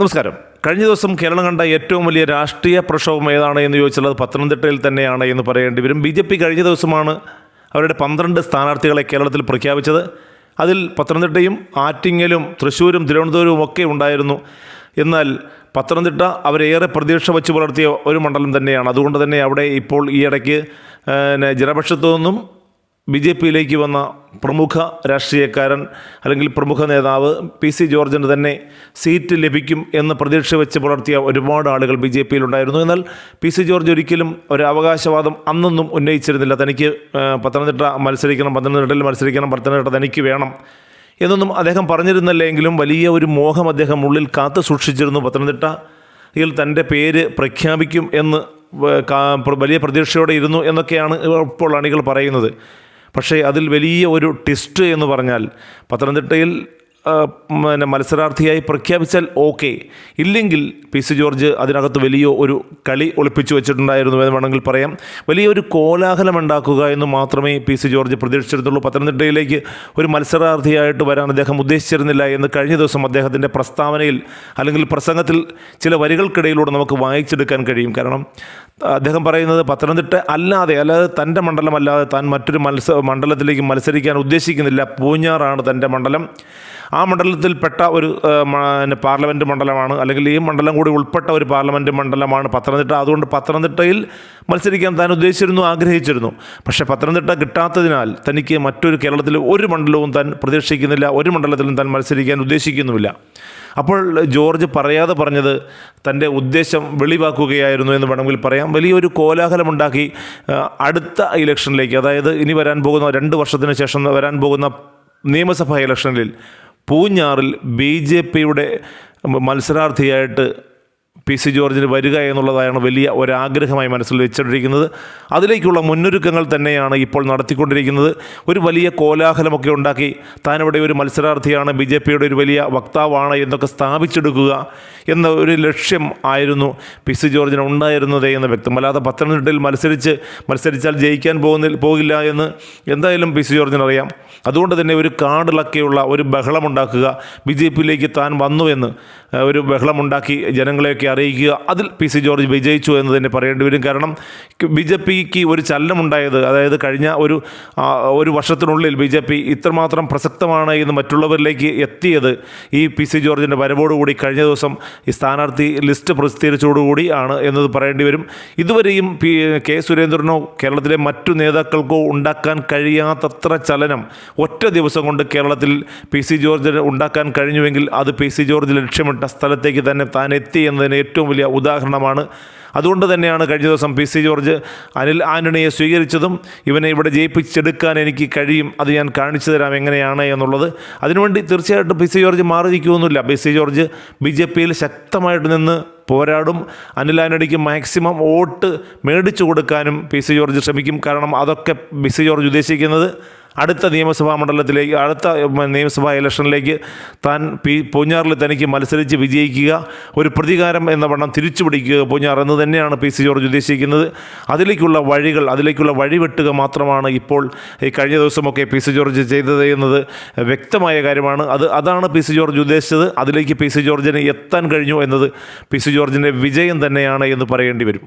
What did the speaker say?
നമസ്കാരം. കഴിഞ്ഞ ദിവസം കേരളം കണ്ട ഏറ്റവും വലിയ രാഷ്ട്രീയ പ്രക്ഷോഭം ഏതാണ് എന്ന് ചോദിച്ചാൽ അത് പത്തനംതിട്ടയിൽ തന്നെയാണ് എന്ന് പറയേണ്ടി വരും. ബി ജെ പി കഴിഞ്ഞ ദിവസമാണ് അവരുടെ പന്ത്രണ്ട് സ്ഥാനാർത്ഥികളെ കേരളത്തിൽ പ്രഖ്യാപിച്ചത്. അതിൽ പത്തനംതിട്ടയും ആറ്റിങ്ങലും തൃശ്ശൂരും തിരുവനന്തപുരവും ഒക്കെ ഉണ്ടായിരുന്നു. എന്നാൽ പത്തനംതിട്ട അവരേറെ പ്രതീക്ഷ വച്ച് പുലർത്തിയ ഒരു മണ്ഡലം തന്നെയാണ്. അതുകൊണ്ട് തന്നെ അവിടെ ഇപ്പോൾ ഈ ഇടയ്ക്ക് ജനപക്ഷത്തു നിന്നും ബി ജെ പിയിലേക്ക് വന്ന പ്രമുഖ രാഷ്ട്രീയക്കാരൻ അല്ലെങ്കിൽ പ്രമുഖ നേതാവ് പി സി ജോർജിന് തന്നെ സീറ്റ് ലഭിക്കും എന്ന് പ്രതീക്ഷ വെച്ച് പുലർത്തിയ ഒരുപാട് ആളുകൾ ബി ജെ പിയിലുണ്ടായിരുന്നു. എന്നാൽ പി സി ജോർജ് ഒരിക്കലും ഒരു അവകാശവാദം അന്നൊന്നും ഉന്നയിച്ചിരുന്നില്ല. തനിക്ക് പത്തനംതിട്ട മത്സരിക്കണം പത്തനംതിട്ടയിൽ മത്സരിക്കണം പത്തനംതിട്ട തനിക്ക് വേണം എന്നൊന്നും അദ്ദേഹം പറഞ്ഞിരുന്നില്ലെങ്കിലും വലിയ ഒരു മോഹം അദ്ദേഹം ഉള്ളിൽ കാത്തു സൂക്ഷിച്ചിരുന്നു. പത്തനംതിട്ടയിൽ തന്റെ പേര് പ്രഖ്യാപിക്കും എന്ന് വലിയ പ്രതീക്ഷയോടെ ഇരുന്നു എന്നൊക്കെയാണ് ഇപ്പോൾ അണികൾ പറയുന്നത്. പക്ഷേ അതിൽ വലിയ ഒരു ടിസ്റ്റ് എന്ന് പറഞ്ഞാൽ പത്തനംതിട്ടയിൽ പിന്നെ മത്സരാർത്ഥിയായി പ്രഖ്യാപിച്ചാൽ ഓക്കെ. ഇല്ലെങ്കിൽ പി സി ജോർജ് അതിനകത്ത് വലിയ ഒരു കളി ഒളിപ്പിച്ചു വെച്ചിട്ടുണ്ടായിരുന്നു എന്ന് വേണമെങ്കിൽ പറയാം. വലിയൊരു കോലാഹലം ഉണ്ടാക്കുക എന്ന് മാത്രമേ പി സി ജോർജ് പ്രതീക്ഷിച്ചിരുന്നുള്ളൂ. പത്തനംതിട്ടയിലേക്ക് ഒരു മത്സരാർത്ഥിയായിട്ട് വരാൻ അദ്ദേഹം ഉദ്ദേശിച്ചിരുന്നില്ല എന്ന് കഴിഞ്ഞ ദിവസം അദ്ദേഹത്തിന്റെ പ്രസ്താവനയിൽ അല്ലെങ്കിൽ പ്രസംഗത്തിൽ ചില വരികൾക്കിടയിലൂടെ നമുക്ക് വായിച്ചെടുക്കാൻ കഴിയും. കാരണം അദ്ദേഹം പറയുന്നത് പത്തനംതിട്ട അല്ലാതെ അല്ലാതെ തന്റെ മണ്ഡലമല്ലാതെ താൻ മറ്റൊരു മത്സ മണ്ഡലത്തിലേക്ക് മത്സരിക്കാൻ ഉദ്ദേശിക്കുന്നില്ല. പൂഞ്ഞാറാണ് തന്റെ മണ്ഡലം. ആ മണ്ഡലത്തിൽപ്പെട്ട ഒരു പിന്നെ പാർലമെന്റ് മണ്ഡലമാണ്. അല്ലെങ്കിൽ ഈ മണ്ഡലം കൂടി ഉൾപ്പെട്ട ഒരു പാർലമെന്റ് മണ്ഡലമാണ് പത്തനംതിട്ട. അതുകൊണ്ട് പത്തനംതിട്ടയിൽ മത്സരിക്കാൻ താൻ ഉദ്ദേശിച്ചിരുന്നു ആഗ്രഹിച്ചിരുന്നു. പക്ഷേ പത്തനംതിട്ട കിട്ടാത്തതിനാൽ തനിക്ക് മറ്റൊരു കേരളത്തിൽ ഒരു മണ്ഡലവും താൻ പ്രതീക്ഷിക്കുന്നില്ല ഒരു മണ്ഡലത്തിലും താൻ മത്സരിക്കാൻ ഉദ്ദേശിക്കുന്നുമില്ല. അപ്പോൾ ജോർജ് പറയാതെ പറഞ്ഞത് തന്റെ ഉദ്ദേശം വെളിവാക്കുകയായിരുന്നു എന്ന് വേണമെങ്കിൽ പറയാം. വലിയൊരു കോലാഹലമുണ്ടാക്കി അടുത്ത ഇലക്ഷനിലേക്ക് അതായത് ഇനി വരാൻ പോകുന്ന രണ്ട് വർഷത്തിന് ശേഷം വരാൻ പോകുന്ന നിയമസഭാ ഇലക്ഷനിൽ പൂഞ്ഞാറിൽ ബി ജെ പിയുടെ മത്സരാർത്ഥിയായിട്ട് പി സി ജോർജിന് വരിക എന്നുള്ളതാണ് വലിയ ഒരാഗ്രഹമായി മനസ്സിൽ വെച്ചിട്ടിരിക്കുന്നത് അതിലേക്കുള്ള മുന്നൊരുക്കങ്ങൾ തന്നെയാണ് ഇപ്പോൾ നടത്തിക്കൊണ്ടിരിക്കുന്നത്. ഒരു വലിയ കോലാഹലമൊക്കെ ഉണ്ടാക്കി താനിവിടെ ഒരു മത്സരാർത്ഥിയാണ് ബി ജെ പിയുടെ ഒരു വലിയ വക്താവാണ് എന്നൊക്കെ സ്ഥാപിച്ചെടുക്കുക എന്ന ഒരു ലക്ഷ്യം ആയിരുന്നു പി സി ജോർജിന് ഉണ്ടായിരുന്നത് എന്ന് വ്യക്തം. അല്ലാതെ പത്തനംതിട്ടയിൽ മത്സരിച്ച് മത്സരിച്ചാൽ ജയിക്കാൻ പോകുന്നില്ല പോകില്ല എന്ന് എന്തായാലും പി സി ജോർജിന് അറിയാം അതുകൊണ്ട് തന്നെ ഒരു കാടിളക്കെയുള്ള ഒരു ബഹളമുണ്ടാക്കുക ബി ജെ പിയിലേക്ക് താൻ വന്നുവെന്ന് എന്ന് ഒരു ബഹളമുണ്ടാക്കി ജനങ്ങളെയൊക്കെ അറിയിക്കുക. അതിൽ പി സി ജോർജ് വിജയിച്ചു എന്ന് തന്നെ പറയേണ്ടി വരും. കാരണം ബി ജെ പിക്ക് ഒരു ചലനമുണ്ടായത് അതായത് കഴിഞ്ഞ ഒരു ഒരു വർഷത്തിനുള്ളിൽ ബി ജെ പി ഇത്രമാത്രം പ്രസക്തമാണ് എന്ന് മറ്റുള്ളവരിലേക്ക് എത്തിയത് ഈ പി സി ജോർജിന്റെ വരവോടുകൂടി കഴിഞ്ഞ ദിവസം ഈ സ്ഥാനാർത്ഥി ലിസ്റ്റ് പ്രസിദ്ധീകരിച്ചതോടുകൂടി ആണ് എന്നത് പറയേണ്ടി വരും. ഇതുവരെയും പി കെ സുരേന്ദ്രനോ കേരളത്തിലെ മറ്റു നേതാക്കൾക്കോ ഉണ്ടാക്കാൻ കഴിയാത്തത്ര ചലനം ഒറ്റ ദിവസം കൊണ്ട് കേരളത്തിൽ പി സി ജോർജിന് ഉണ്ടാക്കാൻ കഴിഞ്ഞുവെങ്കിൽ അത് പി സി ജോർജ് ലക്ഷ്യമിട്ട സ്ഥലത്തേക്ക് തന്നെ താൻ എത്തി എന്നതിന് ഏറ്റവും വലിയ ഉദാഹരണമാണ്. അതുകൊണ്ട് തന്നെയാണ് കഴിഞ്ഞ ദിവസം പി സി ജോർജ് അനിൽ ആന്റണിയെ സ്വീകരിച്ചതും ഇവനെ ഇവിടെ ജയിപ്പിച്ചെടുക്കാൻ എനിക്ക് കഴിയും അത് ഞാൻ കാണിച്ചു തരാം എങ്ങനെയാണ് എന്നുള്ളത്. അതിനുവേണ്ടി തീർച്ചയായിട്ടും പി സി ജോർജ് മാറി നിൽക്കുമൊന്നുമില്ല P C George B J പിയിൽ ശക്തമായിട്ട് നിന്ന് പോരാടും. അനിൽ ആന്റണിക്ക് മാക്സിമം വോട്ട് മേടിച്ചു കൊടുക്കാനും പി സി ജോർജ് ശ്രമിക്കും. കാരണം അതൊക്കെ പി സി ജോർജ് ഉദ്ദേശിക്കുന്നത്. അടുത്ത നിയമസഭാ മണ്ഡലത്തിലേക്ക് അടുത്ത നിയമസഭാ ഇലക്ഷനിലേക്ക് താൻ പി പൂഞ്ഞാറിൽ തനിക്ക് മത്സരിച്ച് വിജയിക്കുക ഒരു പ്രതികാരം എന്ന വണ്ണം തിരിച്ചു പിടിക്കുക പൂഞ്ഞാർ എന്ന് തന്നെയാണ് പി സി ജോർജ് ഉദ്ദേശിക്കുന്നത്. അതിലേക്കുള്ള വഴികൾ അതിലേക്കുള്ള വഴിവെട്ടുക മാത്രമാണ് ഇപ്പോൾ ഈ കഴിഞ്ഞ ദിവസമൊക്കെ പി സി ജോർജ് ചെയ്തത് എന്നത് വ്യക്തമായ കാര്യമാണ്. അത് അതാണ് പി സി ജോർജ് ഉദ്ദേശിച്ചത്. അതിലേക്ക് പി സി ജോർജിന് എത്താൻ കഴിഞ്ഞു എന്നത് പി സി ജോർജിന്റെ വിജയം തന്നെയാണ് എന്ന് പറയേണ്ടി വരും.